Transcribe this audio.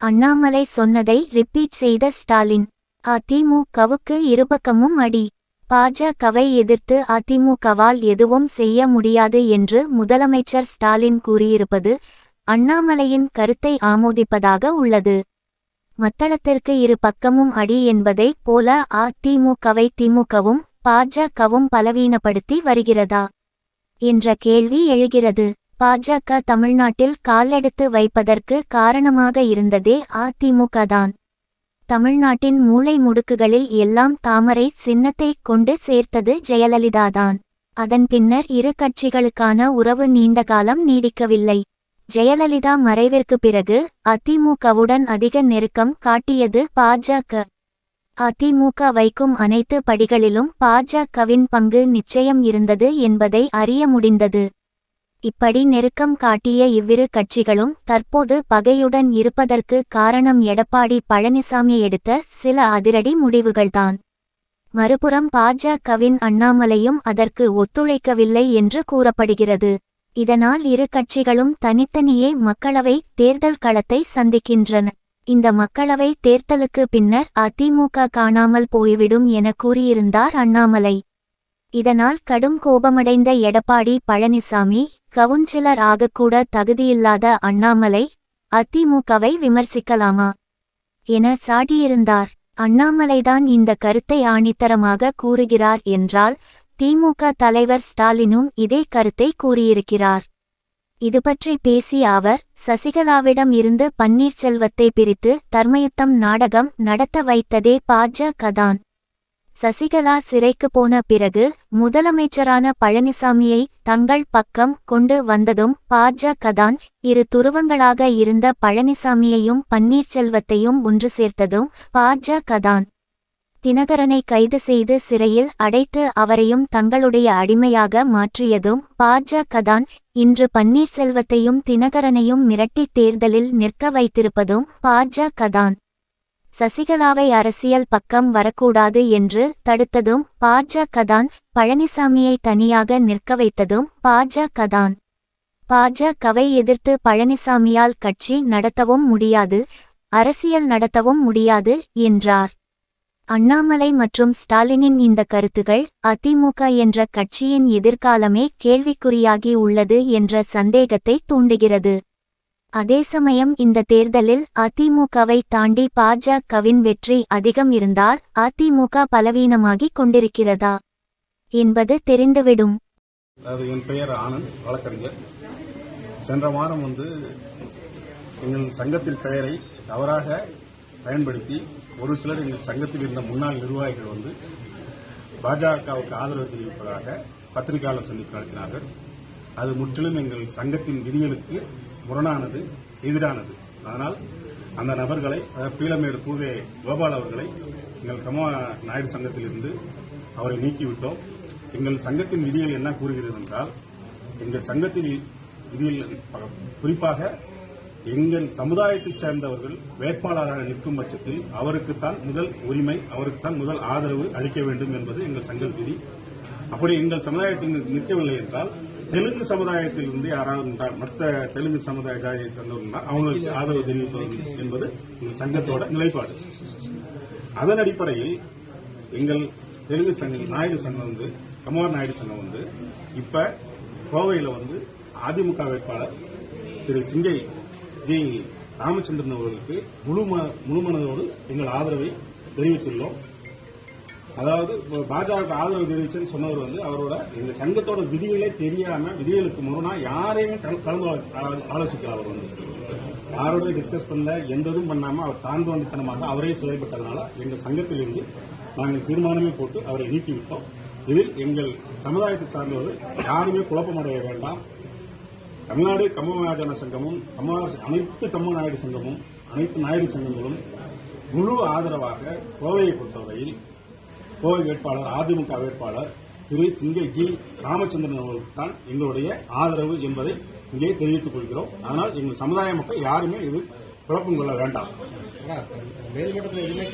அண்ணாமலை சொன்னதை ரிப்பீட் செய்த ஸ்டாலின் அதிமுகவுக்கு இருபக்கமும் அடி. பாஜகவை எதிர்த்து அதிமுகவால் எதுவும் செய்ய முடியாது என்று முதலமைச்சர் ஸ்டாலின் கூறியிருப்பது அண்ணாமலையின் கருத்தை ஆமோதிப்பதாக உள்ளது. மத்தளத்திற்கு இரு பக்கமும் அடி என்பதைப் போல அதிமுகவை திமுகவும் பாஜகவும் பலவீனப்படுத்தி வருகிறதா? என்ற கேள்வி எழுகிறது. பாஜக தமிழ்நாட்டில் காலெடுத்து வைப்பதற்கு காரணமாக இருந்ததே அதிமுக தான் தமிழ்நாட்டின் மூளை முடுக்குகளில் எல்லாம் தாமரை சின்னத்தைக் கொண்டு சேர்த்தது ஜெயலலிதாதான். அதன் பின்னர் இரு கட்சிகளுக்கான உறவு நீண்ட காலம் நீடிக்கவில்லை. ஜெயலலிதா மறைவிற்கு பிறகு அதிமுகவுடன் அதிக நெருக்கம் காட்டியது பாஜக. அதிமுக வைக்கும் அனைத்து படிகளிலும் பாஜகவின் பங்கு நிச்சயம் இருந்தது என்பதை அறிய முடிந்தது. இப்படி நெருக்கம் காட்டிய இவ்விரு கட்சிகளும் தற்போது பகையுடன் இருப்பதற்கு காரணம் எடப்பாடி பழனிசாமி எடுத்த சில அதிரடி முடிவுகள்தான். மறுபுறம் பாஜகவின் அண்ணாமலையும் அதற்கு ஒத்துழைக்கவில்லை என்று கூறப்படுகிறது. இதனால் இரு கட்சிகளும் தனித்தனியே மக்களவை தேர்தல் களத்தை சந்திக்கின்றன. இந்த மக்களவை தேர்தலுக்கு பின்னர் அதிமுக காணாமல் போய்விடும் என கூறியிருந்தார் அண்ணாமலை. இதனால் கடும் கோபமடைந்த எடப்பாடி பழனிசாமி கவுன்சிலர் ஆகக்கூட தகுதியில்லாத அண்ணாமலை அதிமுகவை விமர்சிக்கலாமா? என சாடியிருந்தார். அண்ணாமலைதான் இந்த கருத்தை ஆணித்தரமாக கூறுகிறார் என்றால் திமுக தலைவர் ஸ்டாலினும் இதே கருத்தை கூறியிருக்கிறார். இதுபற்றி பேசிய அவர் சசிகலாவிடம் இருந்து பன்னீர்செல்வத்தை பிரித்து தர்மயுத்தம் நாடகம் நடத்த வைத்ததே பாஜகதான் சசிகலா சிறைக்கு போன பிறகு முதலமைச்சரான பழனிசாமியை தங்கள் பக்கம் கொண்டு வந்ததும் பாஜகதான் இரு துருவங்களாக இருந்த பழனிசாமியையும் பன்னீர்செல்வத்தையும் ஒன்று சேர்த்ததும் பாஜகதான் தினகரனை கைது செய்து சிறையில் அடைத்து அவரையும் தங்களுடைய அடிமையாக மாற்றியதும் பாஜகதான் இன்று பன்னீர்செல்வத்தையும் தினகரனையும் மிரட்டி தேர்தலில் நிற்க வைத்திருப்பதும் பாஜகதான் சசிகலாவை அரசியல் பக்கம் வரக்கூடாது என்று தடுத்ததும் பாஜகதான் பழனிசாமியை தனியாக நிற்க வைத்ததும் பாஜகதான் பாஜகவை எதிர்த்து பழனிசாமியால் கட்சி நடத்தவும் முடியாது அரசியல் நடத்தவும் முடியாது என்றார். அண்ணாமலை மற்றும் ஸ்டாலினின் இந்த கருத்துகள் அதிமுக என்ற கட்சியின் எதிர்காலமே கேள்விக்குறியாகி உள்ளது என்ற சந்தேகத்தை தூண்டுகிறது. அதே சமயம் இந்த தேர்தலில் அதிமுகவை தாண்டி பாஜகவின் வெற்றி அதிகம் இருந்தால் அதிமுக பலவீனமாகிக் கொண்டிருக்கிறதா என்பது தெரிந்துவிடும். என் பெயர் ஆனந்த் வழக்கறிஞர். சென்ற வாரம் வந்து எங்கள் சங்கத்தின் பெயரை தவறாக பயன்படுத்தி ஒரு சிலர் எங்கள் சங்கத்தில் இருந்த முன்னாள் நிர்வாகிகள் வந்து பாஜகவுக்கு ஆதரவு தெரிவிப்பதாக பத்திரிகையாளர் சந்திப்பு நடத்தினார்கள். அது முற்றிலும் எங்கள் சங்கத்தின் விதிகளுக்கு முரணானது எதிரானது. அதனால் அந்த நபர்களை அதாவது பீளமேடு பூவே கோபால் அவர்களை எங்கள் கம நாயுடு சங்கத்திலிருந்து அவரை நீக்கிவிட்டோம். எங்கள் சங்கத்தின் விதிகள் என்ன கூறுகிறது என்றால் எங்கள் சங்கத்தின் விதியில் குறிப்பாக எங்கள் சமுதாயத்தைச் சேர்ந்தவர்கள் வேட்பாளராக நிற்கும் பட்சத்தில் அவருக்குத்தான் முதல் உரிமை அவருக்குத்தான் முதல் ஆதரவு அளிக்க வேண்டும் என்பது எங்கள் சங்க விதி. அப்படி எங்கள் சமுதாயத்தில் நிற்கவில்லை என்றால் தெலுங்கு சமுதாயத்தில் இருந்து யாராவது இருந்தால் மற்ற தெலுங்கு சமுதாய ஜாதியை சேர்ந்தவர்கள் அவங்களுக்கு ஆதரவு தெரிவிப்பது என்பது சங்கத்தோட நிலைப்பாடு. அதன் அடிப்படையில் எங்கள் தெலுங்கு சங்கம் நாயுடு சங்கம் வந்து கமவார் நாயுடு சங்கம் வந்து இப்ப கோவையில் வந்து அதிமுக வேட்பாளர் திரு சிங்கை ஜி ராமச்சந்திரன் அவர்களுக்கு முழு ம- முழு மனதோடு எங்கள் ஆதரவை தெரிவித்துள்ளோம். அதாவது இப்ப பாஜக ஆதரவு தெரிவிச்சுன்னு சொன்னவர் வந்து அவரோட இந்த சங்கத்தோட விதிகளே தெரியாம விதிகளுக்கு முரணா யாரையும் கலந்து ஆலோசிக்கல அவர் வந்து. யாரோட டிஸ்கஸ் பண்ணல எந்த இதுவும் பண்ணாம அவர் தாழ்ந்து வந்துத்தனமாக அவரே செயல்பட்டதனால எங்கள் சங்கத்திலிருந்து நாங்கள் தீர்மானமே போட்டு அவரை நீக்கிவிட்டோம் இதில் எங்கள் சமுதாயத்தை சார்ந்தவர்கள் யாருமே குழப்பமடைய வேண்டாம். தமிழ்நாடு கம்மநாயகன சங்கமும் அனைத்து கம்ம நாயுடு சங்கமும் அனைத்து நாயுடு சங்கங்களும் முழு ஆதரவாக கோவையை பொறுத்தவரையில் கோவை வேட்பாளர் அதிமுக வேட்பாளர் திரு சிங்கை ஜி ராமச்சந்திரன் அவர்களுக்கு தான் எங்களுடைய ஆதரவு என்பதை இங்கே தெரிவித்துக் கொள்கிறோம். ஆனால் எங்கள் சமுதாய மக்கள் யாருமே இது குழப்பம் கொள்ள வேண்டாம். மேல்மட்டத்தில் எதுவுமே